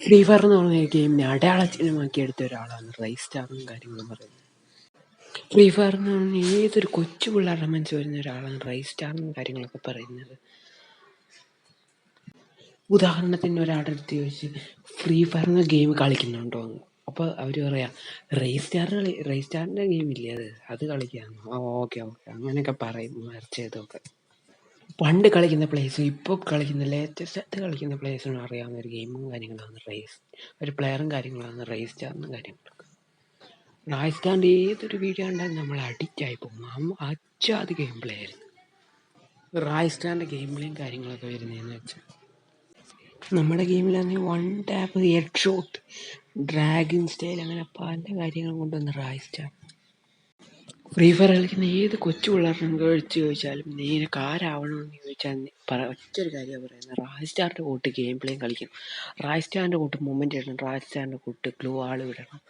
Free fire എന്ന് പറഞ്ഞ ഗെയിമിനെ അടയാളചിഹ്നമാക്കി എടുത്ത ഒരാളാണ് റൈസ് സ്റ്റാറും കാര്യങ്ങളും പറയുന്നത്. ഫ്രീ ഫയർ എന്ന് പറഞ്ഞാൽ ഏതൊരു കൊച്ചു പിള്ളേരുടെ മനസ്സിൽ വരുന്ന ഒരാളാണ് റൈസ് സ്റ്റാറും കാര്യങ്ങളൊക്കെ പറയുന്നത്. ഉദാഹരണത്തിന് ഒരാളുടെ അടുത്ത് ചോദിച്ച് ഫ്രീ ഫയർ എന്ന ഗെയിം കളിക്കുന്നുണ്ടോ? എന്ന്. അപ്പോൾ അവർ പറയാം റൈസ് സ്റ്റാർ കളി റൈസ് സ്റ്റാറിന്റെ ഗെയിമില്ലേ അത്? അത് കളിക്കാമെന്ന് ഓക്കെ ഓക്കെ. അങ്ങനെയൊക്കെ പറയും മറിച്ചതൊക്കെ പണ്ട് കളിക്കുന്ന പ്ലേസും ഇപ്പോൾ കളിക്കുന്ന ലേറ്റസ്റ്റ് ആയിട്ട് കളിക്കുന്ന പ്ലേസും അറിയാവുന്ന ഒരു ഗെയിമും കാര്യങ്ങളാണ് റേസ് ഒരു പ്ലെയറും കാര്യങ്ങളാണ് റേസ് ചാർന്ന കാര്യങ്ങളൊക്കെ. റൈസ് സ്റ്റാറിന്റെ ഏതൊരു വീഡിയോ ഉണ്ടെങ്കിൽ നമ്മൾ അഡിക്റ്റ് ആയി പോകും. അച്ചാത് ഗെയിം പ്ലേ ആയിരുന്നു. റൈസ് സ്റ്റാറിന്റെ ഗെയിം കാര്യങ്ങളൊക്കെ വരുന്നതെന്ന് വെച്ചാൽ നമ്മുടെ ഗെയിമിലാണെങ്കിൽ one tap head shot dragon style അങ്ങനെ പല കാര്യങ്ങളും കൊണ്ടുവന്ന റൈസ് സ്റ്റാർ ഫ്രീ ഫയർ കളിക്കുന്ന ഏത് കൊച്ചു പിള്ളേരുടെ കഴിച്ചു ചോദിച്ചാലും നേരെ കാരാവണമെന്ന് ചോദിച്ചാൽ ഒറ്റൊരു കാര്യമാണ് പറയുന്നത് റായ് സ്റ്റാറിന്റെ കൂട്ട് ഗെയിം പ്ലേയും കളിക്കണം. റായ് സ്റ്റാറിന്റെ കൂട്ട് മൊമെന്റ് ഇടണം. റായ് സ്റ്റാറിന്റെ കൂട്ട് ഗ്ലൂ ആൾ വിടണം.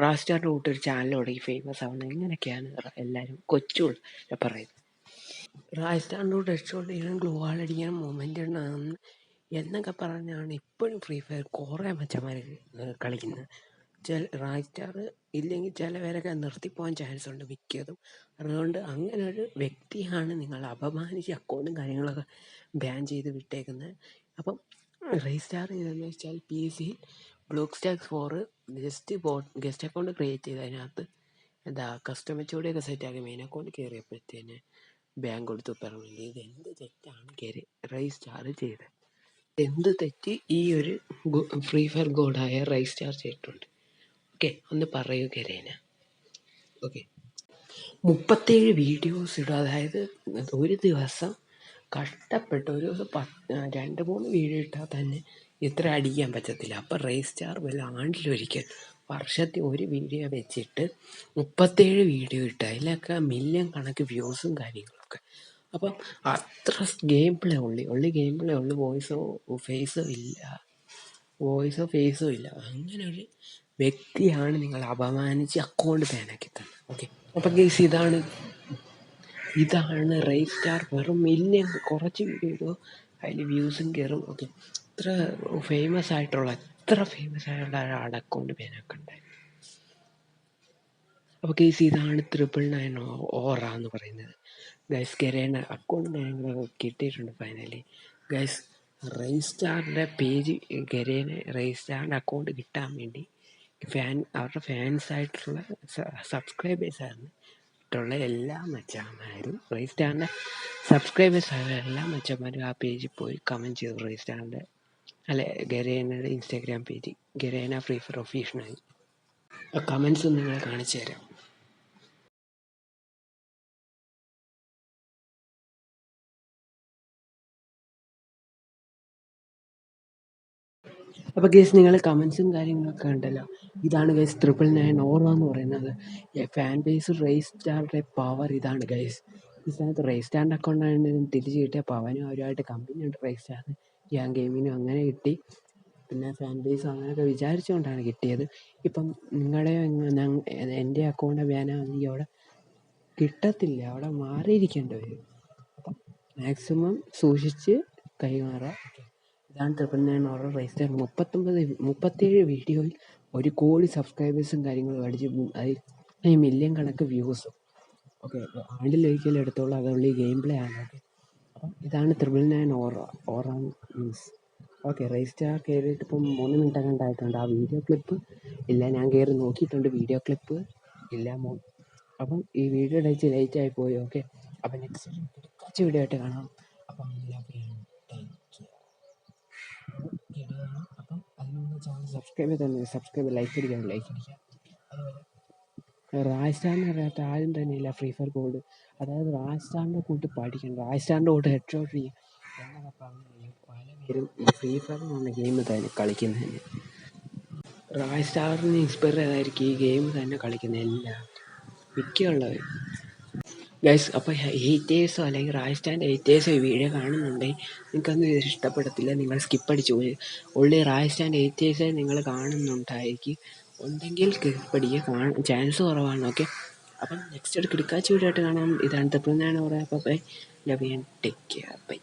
റായ് സ്റ്റാറിന്റെ കൂട്ട് ഒരു ചാനൽ തുടങ്ങി ഫേമസ് ആവണം. ഇങ്ങനെയൊക്കെയാണ് എല്ലാവരും കൊച്ചു പിള്ളേരെ പറയുന്നത്. റായ് സ്റ്റാറിന്റെ കൂട്ട് ഹെഡ്ഷോട്ട് ചെയ്യണം ഗ്ലൂ ആൾ അടിക്കണം മൊമെന്റ് ഇടണം എന്നൊക്കെ പറഞ്ഞാണ് ഇപ്പോഴും ഫ്രീ ഫയർ കുറേ മച്ചന്മാർ കളിക്കുന്നത്. ചില റായ് സ്റ്റാർ ഇല്ലെങ്കിൽ ചിലവരൊക്കെ നിർത്തിപ്പോകാൻ ചാൻസ് ഉണ്ട് മിക്കതും. അതുകൊണ്ട് അങ്ങനെ ഒരു വ്യക്തിയാണ് നിങ്ങൾ അപമാനിച്ച് അക്കൗണ്ടും കാര്യങ്ങളൊക്കെ ബാൻ ചെയ്ത് വിട്ടേക്കുന്നത്. അപ്പം റേസ് സ്റ്റാർ വെച്ചാൽ പി എസ് സിയിൽ block stacks for guest boat guest account create ചെയ്ത് അതിനകത്ത് എന്താ കസ്റ്റമർ സെറ്റാക്കി മെയിൻ അക്കൗണ്ട് കയറിയപ്പോഴത്തേന് ബാങ്ക് കൊടുത്തു. പെർമനന്റ് ഇത് എന്ത് തെറ്റാണ് കയറി റേസ് ചെയ്തത് എന്ത് തെറ്റ് ഈ ഒരു ഫ്രീ ഫയർ ഗോഡായ റൈസ് ചെയ്തിട്ടുണ്ട്. ഓക്കെ ഒന്ന് പറയൂ കരേന. ഓക്കെ. മുപ്പത്തേഴ് വീഡിയോസ് ഇടും അതായത് ഒരു ദിവസം കഷ്ടപ്പെട്ട് ഒരു ദിവസം പത്ത് രണ്ട് മൂന്ന് വീഡിയോ ഇട്ടാൽ തന്നെ ഇത്ര അടിക്കാൻ പറ്റത്തില്ല. അപ്പം റേസ് സ്റ്റാർ വല്ല ആണ്ടിലൊരിക്കൽ വർഷത്തിൽ ഒരു വീഡിയോ വെച്ചിട്ട് മുപ്പത്തേഴ് വീഡിയോ ഇട്ട്. അതിലൊക്കെ മില്യൺ കണക്ക് വ്യൂസും കാര്യങ്ങളൊക്കെ. അപ്പം അത്ര ഗെയിം പ്ലേ ഉള്ളി. ഉള്ളി ഗെയിം പ്ലേ ഉള്ളു വോയിസോ ഫേസോ ഇല്ല. വോയിസോ ഫേസോ ഇല്ല. അങ്ങനെ ഒരു വ്യക്തിയാണ് നിങ്ങൾ അപമാനിച്ച് അക്കൗണ്ട് ബാനാക്കി തന്നെ ഓക്കെ അപ്പം ഗേസ് ഇതാണ് ഇതാണ് റേറ്റ് സ്റ്റാർ വെറും മില്യൺ കുറച്ച് വീഡിയോ അതിൽ വ്യൂസും കയറും ഓക്കെ ഇത്ര ഫേമസ് ആയിട്ടുള്ള എത്ര ഫേമസ് ആയിട്ടുള്ള ഒരാളുടെ അക്കൗണ്ട് ബാനാക്കണ്ടായി അപ്പോൾ കേസ് ഇതാണ് ത്രിപ്പിൾ നയൻ ഓറ എന്ന് പറയുന്നത്. ഗൈസ് കരേണ അക്കൗണ്ട് കാര്യങ്ങളൊക്കെ കിട്ടിയിട്ടുണ്ട് ഫൈനലി ഗൈസ് റേസ് സ്റ്റാറിന്റെ പേജ് കരേന റേസ് സ്റ്റാറിന്റെ അക്കൗണ്ട് കിട്ടാൻ വേണ്ടി ഫാൻ അവരുടെ ഫാൻസ് ആയിട്ടുള്ള സബ്സ്ക്രൈബേഴ്സ് ആയിട്ടുള്ള എല്ലാ മച്ചാന്മാരും റേസ് സബ്സ്ക്രൈബേഴ്സായ എല്ലാ മച്ചന്മാരും ആ പേജിൽ പോയി കമന്റ് ചെയ്തു റേസ് സ്റ്റാറിന്റെ അല്ലെ ഗരേനയുടെ Instagram page Garena free fire official comments നിങ്ങളെ കാണിച്ചു തരാം അപ്പോൾ ഗേസ് നിങ്ങൾ കമൻസും കാര്യങ്ങളൊക്കെ ഉണ്ടല്ലോ ഇതാണ് ഗൈസ് ട്രിപ്പിൾ നയൻ ഓർവ എന്ന് പറയുന്നത്. ഫാൻ ബേസ് റേസ് സ്റ്റാറിന്റെ പവർ ഇതാണ് ഗൈസ് ഇതിനകത്ത് റേസ് അക്കൗണ്ട് ആണെങ്കിലും തിരിച്ച് കിട്ടിയ പവനും അവരുമായിട്ട് കമ്പനി ഉണ്ട് റേസ് സ്റ്റാറിന് ഞാൻ ഗെയിമിനും അങ്ങനെ കിട്ടി. പിന്നെ ഫാൻ ബേസ് അങ്ങനെയൊക്കെ വിചാരിച്ചുകൊണ്ടാണ് കിട്ടിയത്. ഇപ്പം നിങ്ങളുടെ എന്റെ അക്കൗണ്ട് ബാനാണെങ്കിൽ അവിടെ കിട്ടത്തില്ല അവിടെ മാറിയിരിക്കേണ്ടി വരും. അപ്പം മാക്സിമം സൂക്ഷിച്ച് കൈമാറുക ഇതാണ് ട്രിപ്പിൾ നയൻ ഓർഡർ റേസ് മുപ്പത്തൊമ്പത് മുപ്പത്തേഴ് വീഡിയോയിൽ ഒരു കോടി സബ്സ്ക്രൈബേഴ്സും കാര്യങ്ങളും അടിച്ച് അതിൽ മില്യൺ കണക്ക് വ്യൂസും ഓക്കെ ആണ്ടിലൊരിക്കലും എടുത്തോളൂ. അതുള്ള ഈ ഗെയിം പ്ലേ ആണ്. ഓക്കെ അപ്പം ഇതാണ് triple nine aura aura means okay Raistar കയറിയിട്ട് ഇപ്പം മൂന്ന് മിനിറ്റ് കണ്ടായിട്ടുണ്ട് ആ വീഡിയോ ക്ലിപ്പ് ഇല്ല ഞാൻ കയറി നോക്കിയിട്ടുണ്ട്. വീഡിയോ ക്ലിപ്പ് ഇല്ല മോ. അപ്പം ഈ വീഡിയോ അയച്ച് ലേറ്റ് ആയി പോയി. ഓക്കെ അപ്പം നെക്സ്റ്റ് കുറച്ച് വീഡിയോ ആയിട്ട് കാണാം അപ്പം എല്ലാവരും ഇടുകയാണ് അപ്പം അതിനൊന്ന് ചാനൽ സബ്സ്ക്രൈബ് തന്നെ സബ്സ്ക്രൈബ് ലൈക്ക് അടിക്കാൻ ലൈക്ക് അടിക്കാം അതുപോലെ റായ് സ്റ്റാറിനെ അറിയാത്ത ആരും തന്നെ ഇല്ല ഫ്രീ ഫയർ കോഡ് അതായത് റായ് സ്റ്റാറിന്റെ കൂട്ട് പഠിക്കണം. റായ് സ്റ്റാറിന്റെ കൂട്ട് ഹെഡ് ഷോട്ട് ചെയ്യും എന്നൊക്കെ പറഞ്ഞു ഈ ഫ്രീ ഫയർ എന്ന് ഗെയിം തന്നെ കളിക്കുന്നതിന് റായ് സ്റ്റാറിന് ഇൻസ്പയർ ചെയ്തായിരിക്കും ഈ ഗെയിം തന്നെ കളിക്കുന്ന എല്ലാം മിക്കുള്ളവരും ഗൈസ് അപ്പോൾ ഹേറ്റേഴ്സോ അല്ലെങ്കിൽ റായ് സ്റ്റാൻഡ് ഹേറ്റേഴ്സോ ഈ വീഡിയോ കാണുന്നുണ്ടെങ്കിൽ നിങ്ങൾക്കൊന്നും ഇത് ഇഷ്ടപ്പെടത്തില്ല. നിങ്ങൾ സ്കിപ്പ് അടിച്ചു പോയി. ഉള്ളി റായ് സ്റ്റാൻഡ് ഹേറ്റേഴ്സേ നിങ്ങൾ കാണുന്നുണ്ടായിരിക്കും. ഉണ്ടെങ്കിൽ അടിക്കുക കാണാൻ ചാൻസ് കുറവാണ് ഓക്കെ അപ്പം നെക്സ്റ്റ് ഒരു കിടക്കാച്ച വീഡിയോ ആയിട്ട് കാണാം. ഇതാണ് തപ്പിന്നാണ് പറയാം അപ്പോൾ bye love and take care bye